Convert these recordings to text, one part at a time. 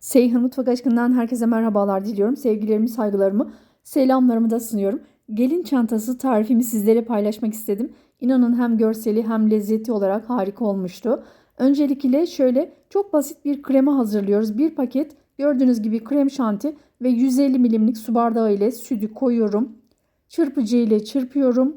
Seyhan Mutfak Aşkından herkese merhabalar diliyorum. Sevgilerimi, saygılarımı, selamlarımı da sunuyorum. Gelin çantası tarifimi sizlere paylaşmak istedim. İnanın hem görseli hem lezzeti olarak harika olmuştu. Öncelikle şöyle çok basit bir krema hazırlıyoruz. Bir paket gördüğünüz gibi krem şanti ve 150 milimlik su bardağı ile sütü koyuyorum. Çırpıcı ile çırpıyorum.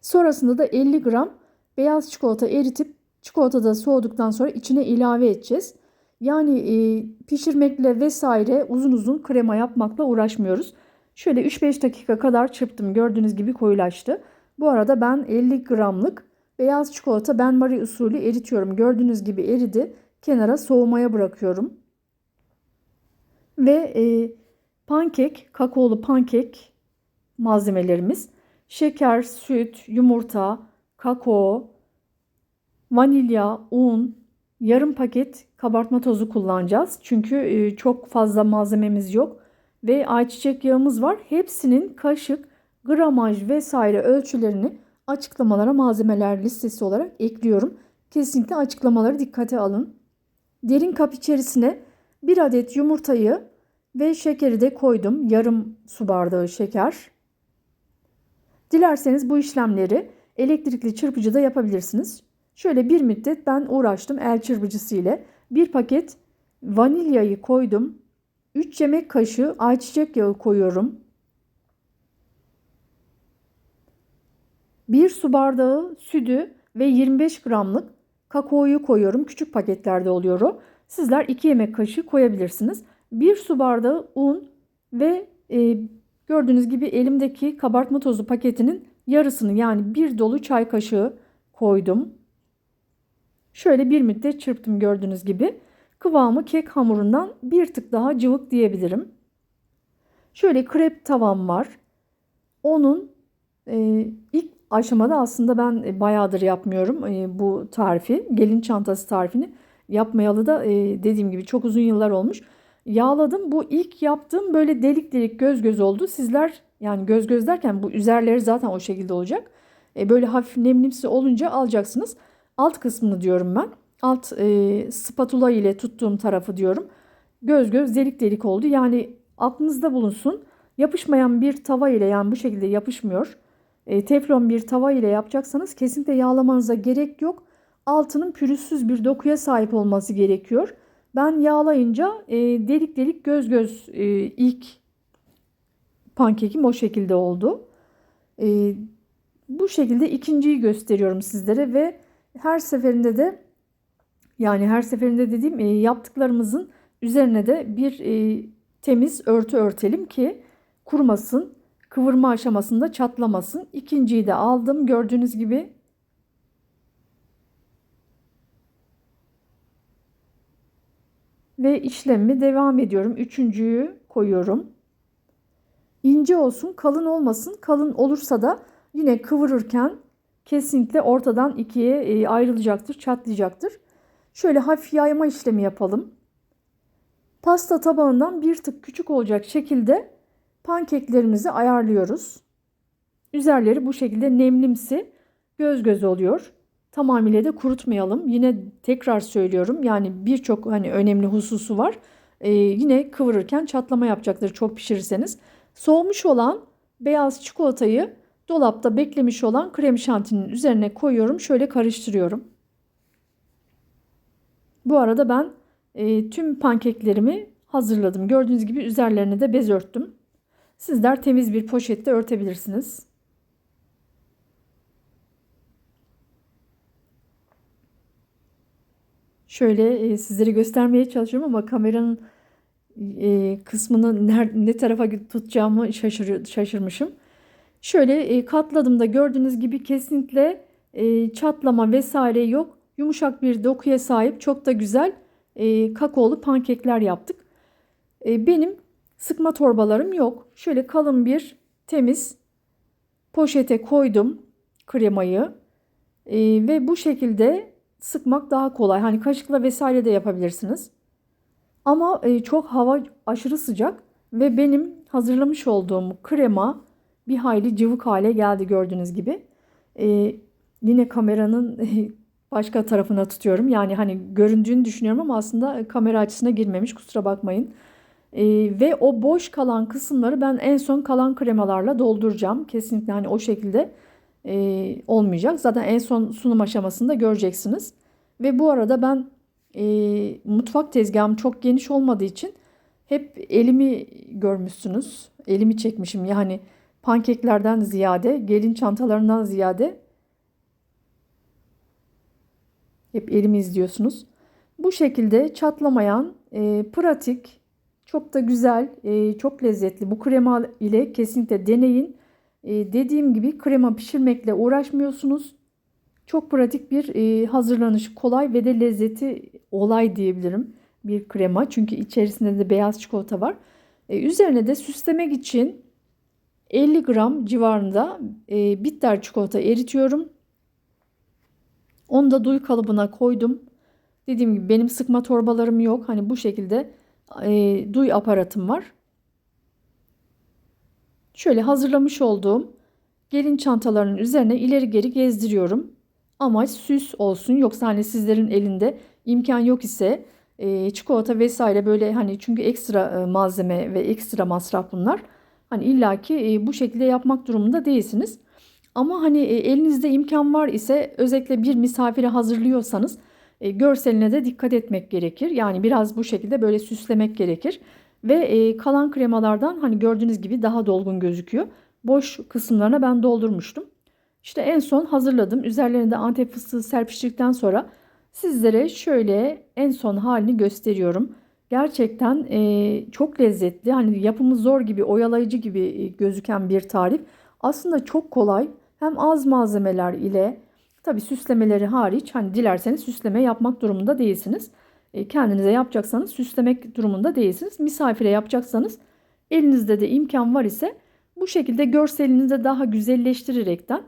Sonrasında da 50 gram beyaz çikolata eritip çikolata da soğuduktan sonra içine ilave edeceğiz. Yani e, pişirmekle vesaire uzun uzun krema yapmakla uğraşmıyoruz. Şöyle 3-5 dakika kadar çırptım. Gördüğünüz gibi koyulaştı. Bu arada ben 50 gramlık beyaz çikolata ben Marie usulü eritiyorum. Gördüğünüz gibi eridi. Kenara soğumaya bırakıyorum. Ve e, pankek, kakaolu pankek malzemelerimiz. Şeker, süt, yumurta, kakao, vanilya, un, yarım paket kabartma tozu kullanacağız. Çünkü e, çok fazla malzememiz yok. Ve ayçiçek yağımız var. Hepsinin kaşık, gramaj vesaire ölçülerini açıklamalara malzemeler listesi olarak ekliyorum. Kesinlikle açıklamaları dikkate alın. Derin kap içerisine bir adet yumurtayı ve şekeri de koydum. Yarım su bardağı şeker. Dilerseniz bu işlemleri elektrikli çırpıcıda yapabilirsiniz. Şöyle bir müddet ben uğraştım el çırpıcısı ile. Bir paket vanilyayı koydum. 3 yemek kaşığı ayçiçek yağı koyuyorum. 1 su bardağı sütü ve 25 gramlık kakaoyu koyuyorum. Küçük paketlerde oluyor o. Sizler 2 yemek kaşığı koyabilirsiniz. 1 su bardağı un ve e, gördüğünüz gibi elimdeki kabartma tozu paketinin yarısını yani bir dolu çay kaşığı koydum. Şöyle bir müddet çırptım gördüğünüz gibi. Kıvamı kek hamurundan bir tık daha cıvık diyebilirim. Şöyle krep tavam var. Onun e, ilk aşamada aslında ben bayağıdır yapmıyorum e, bu tarifi. Gelin çantası tarifini yapmayalı da e, dediğim gibi çok uzun yıllar olmuş. Yağladım. Bu ilk yaptığım böyle delik delik göz göz oldu. Sizler yani göz göz derken bu üzerleri zaten o şekilde olacak. E, böyle hafif nemlimsi olunca alacaksınız alt kısmını diyorum ben. Alt e, spatula ile tuttuğum tarafı diyorum. Göz göz delik delik oldu. Yani aklınızda bulunsun. Yapışmayan bir tava ile yani bu şekilde yapışmıyor. E, teflon bir tava ile yapacaksanız kesinlikle yağlamanıza gerek yok. Altının pürüzsüz bir dokuya sahip olması gerekiyor. Ben yağlayınca e, delik delik göz göz e, ilk pankekim o şekilde oldu. E, bu şekilde ikinciyi gösteriyorum sizlere ve her seferinde de yani her seferinde dediğim e, yaptıklarımızın üzerine de bir e, temiz örtü örtelim ki kurumasın. Kıvırma aşamasında çatlamasın. İkinciyi de aldım gördüğünüz gibi. Ve işlemimi devam ediyorum. Üçüncüyü koyuyorum. İnce olsun, kalın olmasın. Kalın olursa da yine kıvırırken kesinlikle ortadan ikiye e, ayrılacaktır, çatlayacaktır. Şöyle hafif yayma işlemi yapalım. Pasta tabağından bir tık küçük olacak şekilde pankeklerimizi ayarlıyoruz. Üzerleri bu şekilde nemlimsi göz göz oluyor. Tamamıyla da kurutmayalım. Yine tekrar söylüyorum. Yani birçok hani önemli hususu var. Ee, yine kıvırırken çatlama yapacaktır çok pişirirseniz. Soğumuş olan beyaz çikolatayı dolapta beklemiş olan krem şantinin üzerine koyuyorum. Şöyle karıştırıyorum. Bu arada ben e, tüm pankeklerimi hazırladım. Gördüğünüz gibi üzerlerine de bez örttüm. Sizler temiz bir poşette örtebilirsiniz. Şöyle e, sizlere göstermeye çalışıyorum ama kameranın e, kısmını ne, ne tarafa tutacağımı şaşır, şaşırmışım. Şöyle e, katladım da gördüğünüz gibi kesinlikle e, çatlama vesaire yok. Yumuşak bir dokuya sahip çok da güzel e, kakaolu pankekler yaptık. E, benim sıkma torbalarım yok. Şöyle kalın bir temiz poşete koydum kremayı. E, ve bu şekilde sıkmak daha kolay. Hani kaşıkla vesaire de yapabilirsiniz. Ama e, çok hava aşırı sıcak ve benim hazırlamış olduğum krema bir hayli cıvık hale geldi gördüğünüz gibi. Ee, yine kameranın başka tarafına tutuyorum. Yani hani göründüğünü düşünüyorum ama aslında kamera açısına girmemiş. Kusura bakmayın. Ee, ve o boş kalan kısımları ben en son kalan kremalarla dolduracağım. Kesinlikle hani o şekilde e, olmayacak. Zaten en son sunum aşamasında göreceksiniz. Ve bu arada ben e, mutfak tezgahım çok geniş olmadığı için hep elimi görmüşsünüz. Elimi çekmişim. Yani pankeklerden ziyade, gelin çantalarından ziyade hep elimi izliyorsunuz. Bu şekilde çatlamayan, e, pratik, çok da güzel, e, çok lezzetli. Bu krema ile kesinlikle deneyin. E, dediğim gibi krema pişirmekle uğraşmıyorsunuz. Çok pratik bir e, hazırlanışı kolay ve de lezzeti olay diyebilirim bir krema. Çünkü içerisinde de beyaz çikolata var. E, üzerine de süslemek için 50 gram civarında e, bitter çikolata eritiyorum. Onu da duy kalıbına koydum. Dediğim gibi benim sıkma torbalarım yok. Hani bu şekilde e, duy aparatım var. Şöyle hazırlamış olduğum gelin çantalarının üzerine ileri geri gezdiriyorum. Amaç süs olsun. Yoksa hani sizlerin elinde imkan yok ise e, çikolata vesaire böyle hani çünkü ekstra e, malzeme ve ekstra masraf bunlar. Hani illaki e, bu şekilde yapmak durumunda değilsiniz. Ama hani e, elinizde imkan var ise özellikle bir misafire hazırlıyorsanız e, görseline de dikkat etmek gerekir. Yani biraz bu şekilde böyle süslemek gerekir. Ve kalan kremalardan hani gördüğünüz gibi daha dolgun gözüküyor. Boş kısımlarına ben doldurmuştum. İşte en son hazırladım. Üzerlerine de antep fıstığı serpiştirdikten sonra sizlere şöyle en son halini gösteriyorum. Gerçekten e, çok lezzetli. Hani yapımı zor gibi, oyalayıcı gibi e, gözüken bir tarif. Aslında çok kolay. Hem az malzemeler ile tabi süslemeleri hariç hani dilerseniz süsleme yapmak durumunda değilsiniz. E, kendinize yapacaksanız süslemek durumunda değilsiniz. Misafire yapacaksanız elinizde de imkan var ise bu şekilde görselinizi daha güzelleştirerekten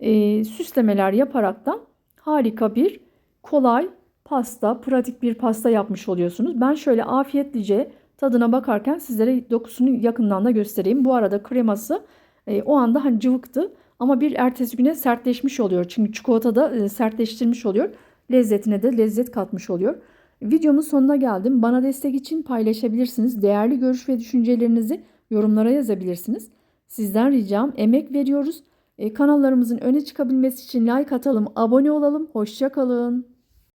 e, süslemeler yaparaktan harika bir kolay pasta, pratik bir pasta yapmış oluyorsunuz. Ben şöyle afiyetlice tadına bakarken sizlere dokusunu yakından da göstereyim. Bu arada kreması e, o anda hani cıvıktı ama bir ertesi güne sertleşmiş oluyor. Çünkü çikolata da e, sertleştirmiş oluyor. Lezzetine de lezzet katmış oluyor. Videomun sonuna geldim. Bana destek için paylaşabilirsiniz. Değerli görüş ve düşüncelerinizi yorumlara yazabilirsiniz. Sizden ricam emek veriyoruz. E, kanallarımızın öne çıkabilmesi için like atalım, abone olalım. Hoşçakalın.